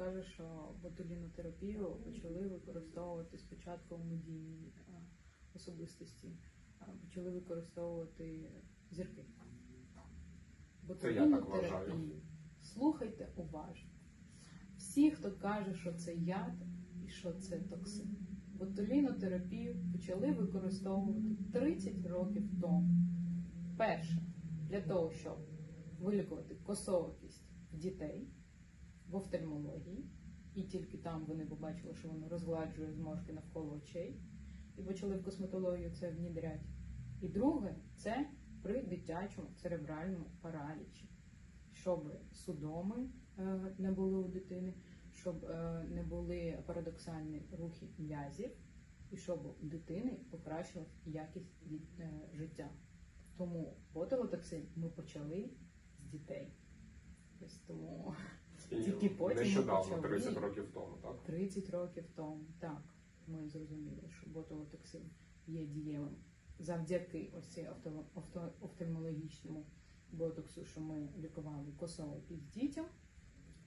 каже, що ботулінотерапію почали використовувати спочатку в медійній е, особистості, почали використовувати зірки. Ботулінотерапію. Слухайте уважно. Всі, хто каже, що це яд і що це токсин. Ботулінотерапію почали використовувати 30 років тому. Перше, для того, щоб вилікувати косоокість в дітей в офтальмології, і тільки там вони побачили, що воно розгладжує зморшки навколо очей, і почали в косметологію це внідряти. І друге, це при дитячому церебральному паралічі, щоб судоми е, не були у дитини, щоб е, не були парадоксальні рухи м'язів, і щоб у дитини покращилась якість від- е, життя. Тому ботулотоксин ми почали з дітей. Тому Тільки потім ми нещодавно, почали. 30 років тому, так? 30 років тому, так, ми зрозуміли, що ботулотоксин є дієвим завдяки ось цій авто- авто- офтальмологічному ботоксу, що ми лікували косоокість дітям.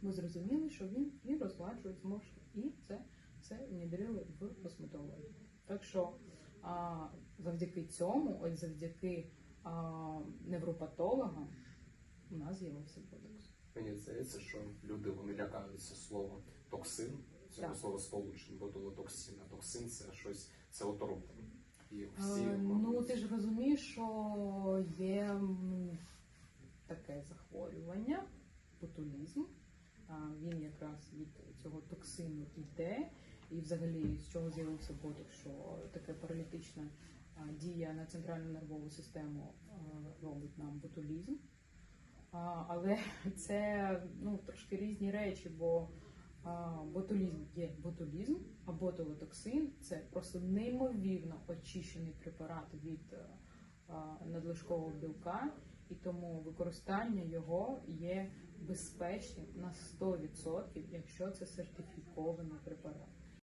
Ми зрозуміли, що він і розгладжує зморшки, і це все внедрили в косметологію. Так що а, завдяки цьому, ось завдяки а, невропатологам, у нас з'явився ботокс. Мені здається, що люди вони лякаються слова токсин, цього слова сполучень, ботулотоксин, а токсин це щось, це отрута. І всі, Е, Ну, ти ж розумієш, що є таке захворювання, ботулізм. А, Він якраз від цього токсину йде. І взагалі з чого з'явився ботокс, що таке паралітична дія на центральну нервову систему робить нам ботулізм. Але це ну, трошки різні речі, бо ботулізм є ботулізм, а ботулотоксин це просто неймовірно очищений препарат від е, надлишкового білка, і тому використання його є безпечним на 100%, якщо це сертифікований препарат.